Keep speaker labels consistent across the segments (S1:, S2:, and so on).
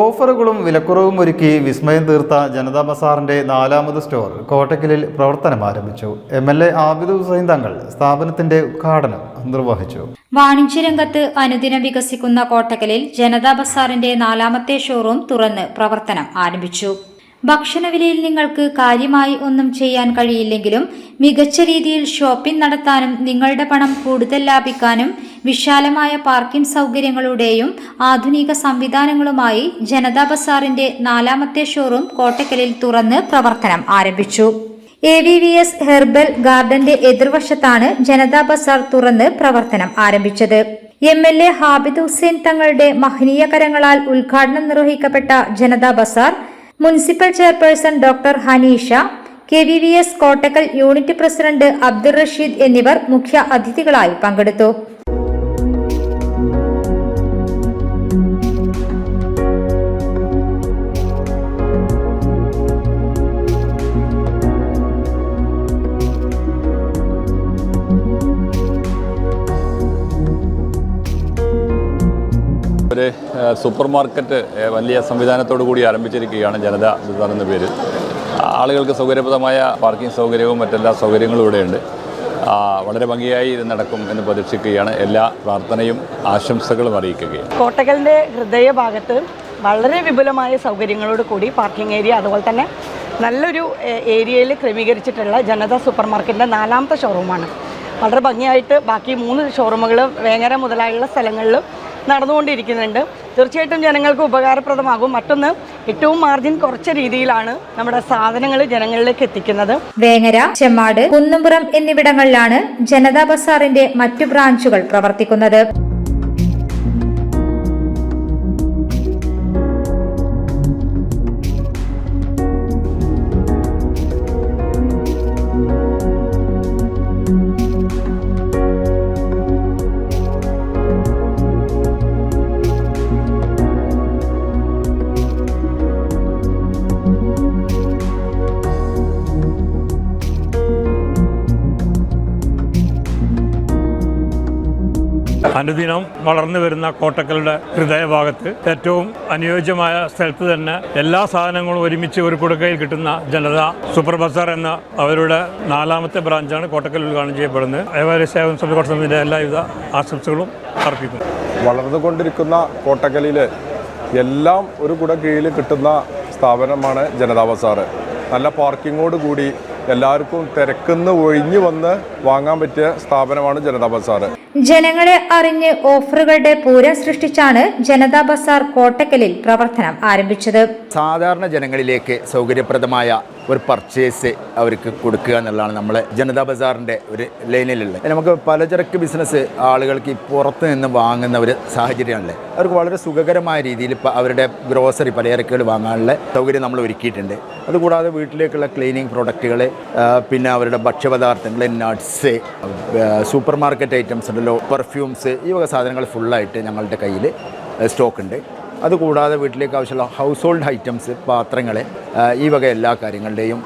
S1: ഓഫറുകളും വിലക്കുറവും ഒരുക്കി വിസ്മയം തീർത്ത ജനതാ ബസാറിന്റെ നാലാമത് സ്റ്റോർ കോട്ടക്കലിൽ പ്രവർത്തനം ആരംഭിച്ചു. M L A Abid Hussain Thangal സ്ഥാപനത്തിന്റെ ഉദ്ഘാടനം നിർവഹിച്ചു.
S2: വാണിജ്യരംഗത്ത് അനുദിനം വികസിക്കുന്ന കോട്ടക്കലിൽ ജനതാ ബസാറിന്റെ നാലാമത്തെ ഷോറൂം തുറന്ന് പ്രവർത്തനം ആരംഭിച്ചു. ഭക്ഷണവിലയിൽ നിങ്ങൾക്ക് കാര്യമായി ഒന്നും ചെയ്യാൻ കഴിയില്ലെങ്കിലും മികച്ച രീതിയിൽ ഷോപ്പിംഗ് നടത്താനും നിങ്ങളുടെ പണം കൂടുതൽ ലാഭിക്കാനും വിശാലമായ പാർക്കിംഗ് സൗകര്യങ്ങളുടെയും ആധുനിക സംവിധാനങ്ങളുമായി ജനതാ ബസാറിന്റെ നാലാമത്തെ ഷോറൂം കോട്ടക്കലിൽ തുറന്ന് പ്രവർത്തനം ആരംഭിച്ചു. A V V S herbal ഗാർഡന്റെ എതിർവശത്താണ് ജനതാ ബസാർ തുറന്ന് പ്രവർത്തനം ആരംഭിച്ചത്. M L A Habid Hussain തങ്ങളുടെ മഹനീയ കരങ്ങളാൽ ഉദ്ഘാടനം നിർവഹിക്കപ്പെട്ട Janata Bazaar municipal chairperson doctor Haneesha K V V S Kottakkal unit president Abdul Rasheed എന്നിവർ മുഖ്യ അതിഥികളായി പങ്കെടുത്തു.
S3: ഒരു സൂപ്പർ മാർക്കറ്റ് വലിയ സംവിധാനത്തോടു കൂടി ആരംഭിച്ചിരിക്കുകയാണ് ജനത ബസാർ എന്ന പേര് ആളുകൾക്ക് സൗകര്യപ്രദമായ പാർക്കിംഗ് സൗകര്യവും മറ്റെല്ലാ സൗകര്യങ്ങളും ഇവിടെയുണ്ട്. വളരെ ഭംഗിയായി ഇത് നടക്കും എന്ന് പ്രതീക്ഷിക്കുകയാണ്. എല്ലാ പ്രാർത്ഥനയും ആശംസകളും അറിയിക്കുകയാണ്.
S4: കോട്ടകലിന്റെ ഹൃദയഭാഗത്ത് വളരെ വിപുലമായ സൗകര്യങ്ങളോട് കൂടി പാർക്കിംഗ് ഏരിയ അതുപോലെ തന്നെ നല്ലൊരു ഏരിയയിൽ ക്രമീകരിച്ചിട്ടുള്ള ജനത സൂപ്പർ മാർക്കറ്റിന്റെ നാലാമത്തെ ഷോറൂമാണ് വളരെ ഭംഗിയായിട്ട് ബാക്കി മൂന്ന് ഷോറൂമുകൾ വേങ്ങര മുതലായുള്ള സ്ഥലങ്ങളിലും നടന്നുകൊണ്ടിരിക്കുന്നുണ്ട്. തീർച്ചയായിട്ടും ജനങ്ങൾക്ക് ഉപകാരപ്രദമാകും. മറ്റൊന്ന് ഏറ്റവും മാർജിൻ കുറച്ച രീതിയിലാണ് നമ്മുടെ സാധനങ്ങൾ ജനങ്ങളിലേക്ക് എത്തിക്കുന്നത്.
S2: വേങ്ങര ചെമ്മാട് കുന്നുംപുറം എന്നിവിടങ്ങളിലാണ് ജനതാ ബസാറിന്റെ മറ്റു ബ്രാഞ്ചുകൾ പ്രവർത്തിക്കുന്നത്.
S5: അനുദിനം വളർന്നു വരുന്ന കോട്ടക്കലുടെ ഹൃദയഭാഗത്ത് ഏറ്റവും അനുയോജ്യമായ സ്ഥലത്ത് തന്നെ എല്ലാ സാധനങ്ങളും ഒരുമിച്ച് ഒരു കുടുക്കയിൽ കിട്ടുന്ന ജനത സൂപ്പർ ബസാർ എന്ന അവരുടെ നാലാമത്തെ ബ്രാഞ്ചാണ് കോട്ടക്കൽ ഉദ്ഘാടനം ചെയ്യപ്പെടുന്നത്. വ്യാപാരി സേവന സമിതി സമിതിയുടെ എല്ലാവിധ ആശംസകളും അർപ്പിക്കുന്നു.
S6: വളർന്നുകൊണ്ടിരിക്കുന്ന കോട്ടക്കലിൽ എല്ലാം ഒരു കുട കീഴിൽ കിട്ടുന്ന സ്ഥാപനമാണ് ജനതാ ബസാറ് നല്ല പാർക്കിങ്ങോട് കൂടി എല്ലാവർക്കും തിരക്കുന്ന് ഒഴിഞ്ഞു വന്ന് വാങ്ങാൻ പറ്റിയ സ്ഥാപനമാണ് ജനതാ ബസാറ്
S2: ജനങ്ങളെ അറിഞ്ഞ് ഓഫറുകളുടെ പൂരം സൃഷ്ടിച്ചാണ് ജനതാ ബസാർ കോട്ടക്കലിൽ പ്രവർത്തനം ആരംഭിച്ചത്.
S7: സാധാരണ ജനങ്ങളിലേക്ക് സൗകര്യപ്രദമായ ഒരു പർച്ചേസ് അവർക്ക് കൊടുക്കുക എന്നുള്ളതാണ് നമ്മൾ ജനതാ ബസാറിന്റെ ഒരു ലൈനിലുള്ളത്. നമുക്ക് പലചരക്ക് ബിസിനസ് ആളുകൾക്ക് പുറത്ത് നിന്ന് വാങ്ങുന്ന ഒരു സാഹചര്യമാണല്ലേ? അവർക്ക് വളരെ സുഖകരമായ രീതിയിൽ ഇപ്പോൾ അവരുടെ ഗ്രോസറി പലചരക്കുകൾ വാങ്ങാനുള്ള സൗകര്യം നമ്മൾ ഒരുക്കിയിട്ടുണ്ട്. അതുകൂടാതെ വീട്ടിലേക്കുള്ള ക്ലീനിങ് പ്രൊഡക്റ്റുകൾ പിന്നെ അവരുടെ ഭക്ഷ്യപദാർത്ഥങ്ങൾ നട്ട്സ് സൂപ്പർ മാർക്കറ്റ് ഐറ്റംസ് ഉണ്ടല്ലോ പെർഫ്യൂംസ് ഈ വക സാധനങ്ങൾ ഫുള്ളായിട്ട് ഞങ്ങളുടെ കയ്യിൽ സ്റ്റോക്ക് ഉണ്ട്. അതുകൂടാതെ വീട്ടിലേക്ക് ആവശ്യമുള്ള ഹൗസ് ഹോൾഡ് ഐറ്റംസ് പാത്രങ്ങൾ ഈ വക എല്ലാ കാര്യങ്ങളുടെയും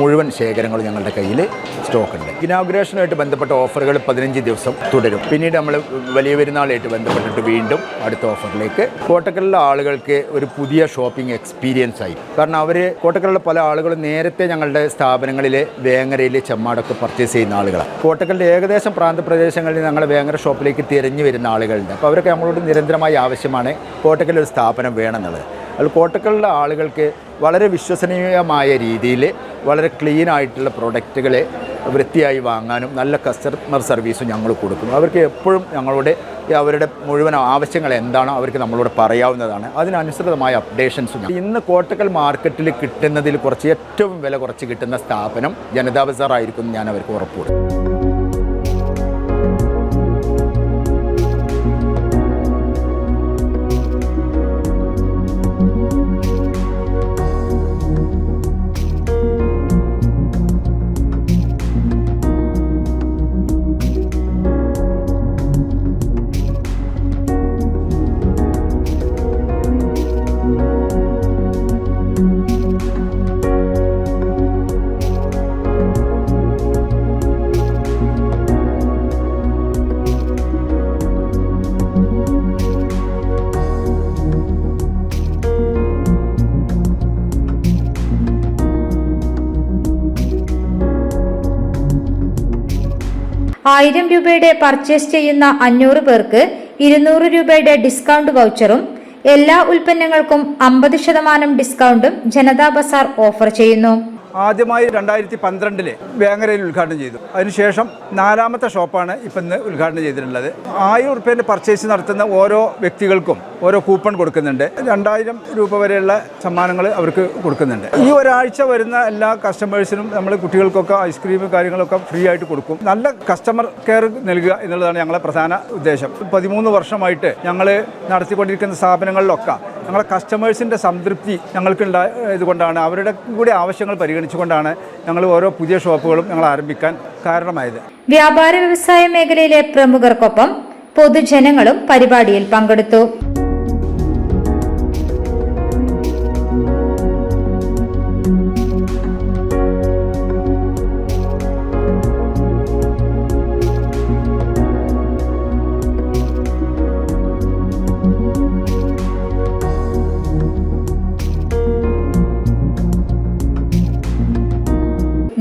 S7: മുഴുവൻ ശേഖരങ്ങളും ഞങ്ങളുടെ കയ്യിൽ സ്റ്റോക്ക് ഉണ്ട്. ഇനാഗുറേഷനുമായിട്ട് ബന്ധപ്പെട്ട ഓഫറുകൾ പതിനഞ്ച് ദിവസം തുടരും. പിന്നീട് നമ്മൾ വലിയ പെരുന്നാളായിട്ട് ബന്ധപ്പെട്ടിട്ട് വീണ്ടും അടുത്ത ഓഫറിലേക്ക് കോട്ടക്കലിലെ ആളുകൾക്ക് ഒരു പുതിയ ഷോപ്പിംഗ് എക്സ്പീരിയൻസ് ആയി. കാരണം അവർ കോട്ടക്കലിലെ പല ആളുകളും നേരത്തെ ഞങ്ങളുടെ സ്ഥാപനങ്ങളിൽ വേങ്ങരയിൽ ചെമ്മാടൊക്കെ പർച്ചേസ് ചെയ്യുന്ന ആളുകളാണ് കോട്ടക്കലിന്റെ ഏകദേശം പ്രാന്തപ്രദേശങ്ങളിൽ ഞങ്ങളുടെ വേങ്ങര ഷോപ്പിലേക്ക് തിരഞ്ഞു വരുന്ന ആളുകളുണ്ട്. അപ്പോൾ അവരൊക്കെ നമ്മളോട് നിരന്തരമായി ആവശ്യമാണ് കോട്ടക്കലിൽ ഒരു സ്ഥാപനം വേണമെന്നുള്ളത്. അത് കോട്ടക്കലിലെ ആളുകൾക്ക് വളരെ വിശ്വസനീയമായ രീതിയിൽ വളരെ ക്ലീൻ ആയിട്ടുള്ള പ്രൊഡക്റ്റുകൾ വൃത്തിയായി വാങ്ങാനും നല്ല കസ്റ്റമർ സർവീസും ഞങ്ങൾ കൊടുക്കും അവർക്ക് എപ്പോഴും ഞങ്ങളുടെ അവരുടെ മുഴുവൻ ആവശ്യങ്ങൾ എന്താണോ അവർക്ക് നമ്മളോട് പറയാവുന്നതാണ്. അതിനനുസൃതമായ അപ്ഡേഷൻസും ഇന്ന് കോട്ടക്കൽ മാർക്കറ്റിൽ കിട്ടുന്നതിൽ കുറച്ച് ഏറ്റവും വില കുറച്ച് കിട്ടുന്ന സ്ഥാപനം ജനതാ എന്ന് ഞാൻ അവർക്ക് ഉറപ്പ് കൊടുക്കും
S2: ആയിരം രൂപയുടെ പർച്ചേസ് ചെയ്യുന്ന അഞ്ഞൂറ് പേർക്ക് ഇരുന്നൂറ് രൂപയുടെ ഡിസ്കൗണ്ട് വൗച്ചറും എല്ലാ ഉൽപ്പന്നങ്ങൾക്കും അമ്പത് ശതമാനം ഡിസ്കൗണ്ടും ജനതാ ബസാർ ഓഫർ ചെയ്യുന്നു.
S8: ആദ്യമായി രണ്ടായിരത്തി പന്ത്രണ്ടിൽ വേങ്ങരയിൽ ഉദ്ഘാടനം ചെയ്തു. അതിനുശേഷം നാലാമത്തെ ഷോപ്പാണ് ഇപ്പം ഇന്ന് ഉദ്ഘാടനം ചെയ്തിട്ടുള്ളത്. ആയിരം റുപ്യേന്റെ പർച്ചേസ് നടത്തുന്ന ഓരോ വ്യക്തികൾക്കും ഓരോ കൂപ്പൺ കൊടുക്കുന്നുണ്ട്. രണ്ടായിരം രൂപ വരെയുള്ള സമ്മാനങ്ങൾ അവർക്ക് കൊടുക്കുന്നുണ്ട്. ഈ ഒരാഴ്ച വരുന്ന എല്ലാ കസ്റ്റമേഴ്സിനും നമ്മൾ കുട്ടികൾക്കൊക്കെ ഐസ്ക്രീം കാര്യങ്ങളൊക്കെ ഫ്രീ ആയിട്ട് കൊടുക്കും. നല്ല കസ്റ്റമർ കെയർ നൽകുക എന്നുള്ളതാണ് ഞങ്ങളുടെ പ്രധാന ഉദ്ദേശം. പതിമൂന്ന് വർഷമായിട്ട് ഞങ്ങൾ നടത്തിക്കൊണ്ടിരിക്കുന്ന സ്ഥാപനങ്ങളിലൊക്കെ ഞങ്ങളെ കസ്റ്റമേഴ്സിന്റെ സംതൃപ്തി ഞങ്ങൾക്ക് ഇതുകൊണ്ടാണ്. അവരുടെ കൂടി ആവശ്യങ്ങൾ പരിഗണിച്ചുകൊണ്ടാണ് ഞങ്ങൾ ഓരോ പുതിയ ഷോപ്പുകളും ഞങ്ങൾ ആരംഭിക്കാൻ കാരണമായത്.
S2: വ്യാപാര വ്യവസായ മേഖലയിലെ പ്രമുഖർക്കൊപ്പം പൊതുജനങ്ങളും പരിപാടിയിൽ പങ്കെടുത്തു.